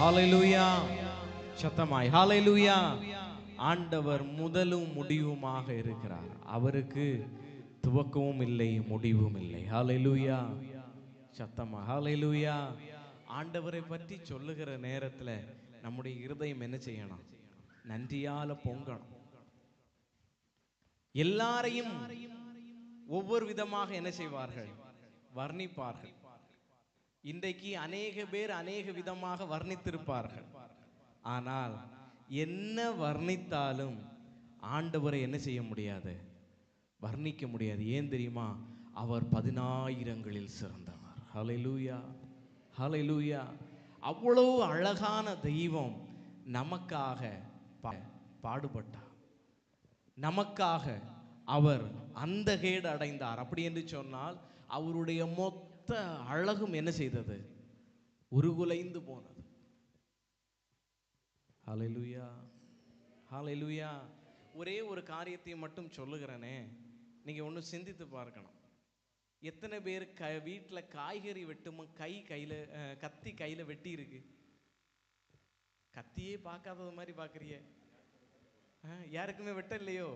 ஹalleluya. சத்தமாய். ஹalleluya. ஆண்டவர் முதலும் முடிவுமாக இருக்கிறார். அவருக்கு துவக்கமும் இல்லை முடிவும் இல்லை. ஹalleluya. சத்தமா ஹalleluya. ஆண்டவரை பற்றி சொல்லுகிற நேரத்துல நம்முடைய இருதயம் என்ன செய்யணும்? நன்றியால பொங்கணும். எல்லாரையும் ஒவ்வொரு விதமாக என்ன செய்வார்கள்? வர்ணிப்பார்கள். இன்றைக்கு அநேக பேர் அநேக விதமாக வர்ணித்திருப்பார்கள். ஆனால் என்ன வர்ணித்தாலும் ஆண்டவரை என்ன செய்ய முடியாது? வர்ணிக்க முடியாது. ஏன் தெரியுமா? அவர் பதினாயிரங்களில் சிறந்தவர். ஹalleluya ஹalleluya அவ்வளவு அழகான தெய்வம் நமக்காக பா- பாடுபட்டார். நமக்காக அவர் அந்த கேடு அடைந்தார். அப்படி என்று சொன்னால் அவருடைய மொத்த அழகும் என்ன செய்தது? உருகுலைந்து போனது. ஹலெலுயா ஹலெலுயா ஒரே ஒரு காரியத்தை மட்டும் சொல்லுகிறேனே. நீங்க ஒன்று சிந்தித்து பார்க்கணும். எத்தனை பேர் க வீட்டில் காய்கறி வெட்டுமோ கை கையில அஹ், கத்தி கையில வெட்டி இருக்கு கத்தியே பார்க்காதது மாதிரி பார்க்குறிய யாருக்குமே வெட்ட இல்லையோ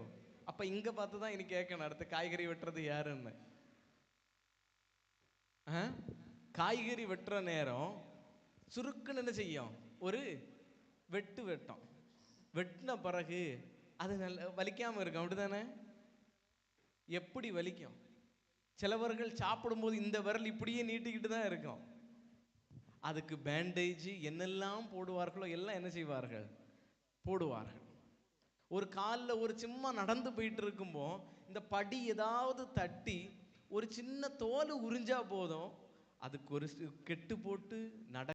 அப்ப இங்க பார்த்து தான் இனி கேட்கணும் அடுத்து காய்கறி வெட்டுறது யாருன்னு. காய்கறி வெட்டுற நேரம் சுருக்குன்னு என்ன செய்யும்? ஒரு வெட்டு வெட்டும். வெட்டின பிறகு அது நல்ல வலிக்காமல் இருக்கும். அப்படிதானே எப்படி வலிக்கும்? சிலவர்கள் சாப்பிடும்போது இந்த விரல் இப்படியே நீட்டிக்கிட்டு தான் இருக்கும். அதுக்கு பேண்டேஜ் என்னெல்லாம் போடுவார்களோ எல்லாம் என்ன செய்வார்கள்? போடுவார்கள். ஒரு காலில் ஒரு சும்மா நடந்து போயிட்டு இருக்கும்போ இந்த படி ஏதாவது தட்டி ஒரு சின்ன தோல் உறிஞ்சா போதும். அதுக்கு ஒரு கெட்டு போட்டு நட